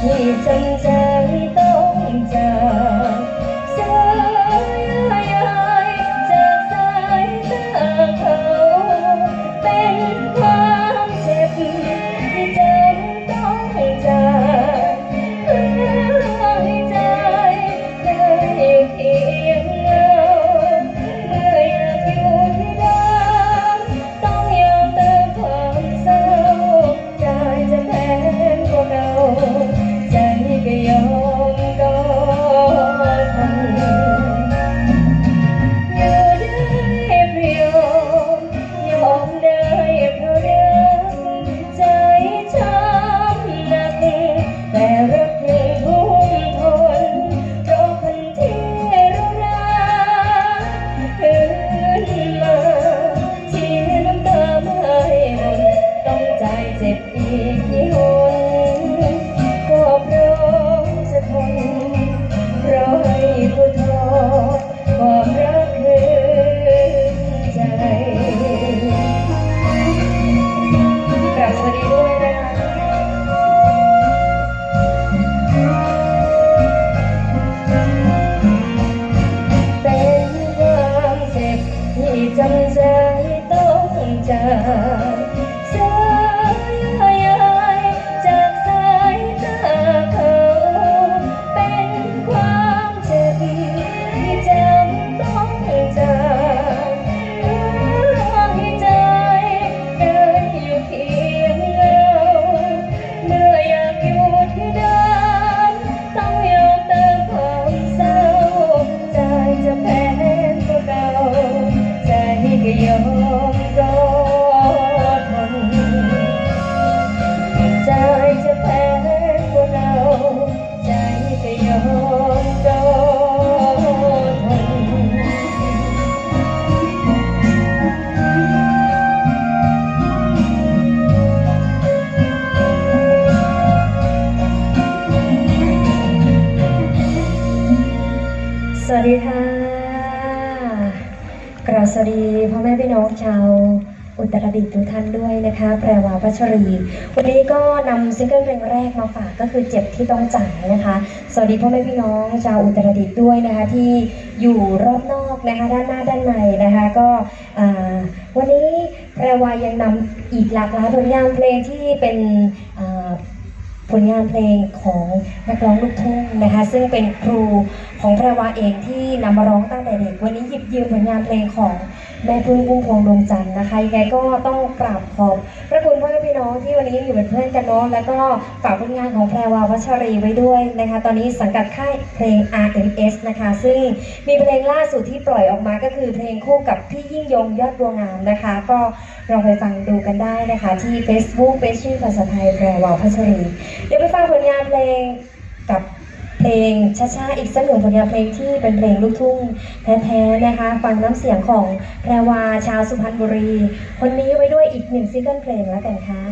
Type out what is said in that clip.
จ็บ สวัสดีค่ะกราบสวัสดีพ่อแม่พี่น้องชาวอุตรดิตถ์ทุกท่านด้วยนะคะ แปลว่าพัชรี วันนี้ก็นำซิงเกิลเพลงแรกมาฝากก็คือเจ็บที่ต้องจ่ายนะคะ สวัสดีพ่อแม่พี่น้องชาวอุตรดิตถ์ด้วยนะคะที่อยู่รอบนอกนะคะด้านหน้าด้านในนะคะก็วันนี้แปลว่ายังนำอีกหลากหลายผลงานเพลงที่เป็น ผลงานเพลงของนักร้องลูกทุ่งนะคะ ซึ่งเป็นครูของแพรวาเองที่นำมาร้องตั้งแต่เด็ก วันนี้หยิบยืมผลงานเพลงของ แม่พึ่งพุ่มพวงดวงจันทร์นะคะยังไงก็ต้องกราบขอบพระคุณพ่อแม่พี่น้องที่วันนี้ยังอยู่เป็นเพื่อนกันเนาะแล้วก็ฝากผลงานของแพรวาวัชรีไว้ด้วยนะคะ ตอนนี้สังกัดค่ายเพลง RMS นะคะ ซึ่งมีเพลงล่าสุดที่ปล่อยออกมาก็คือเพลงคู่กับพี่ยิ่งยงยอดบัวงงามนะคะ ก็ลองไปฟังดูกันได้นะคะ ที่ Facebook เป็นชื่อภาษาไทยแพรวาพัชรี เดี๋ยวไปฟังผลงานเพลงกับ เพลงช้าๆอีกสักหนึ่งผลงานเพลงที่เป็นเพลงลูกทุ่งแท้ๆนะคะ ฟังน้ำเสียงของแพรวาชาวสุพรรณบุรี คนนี้ไว้ด้วยอีกหนึ่งซิงเกิลเพลงแล้วกันค่ะ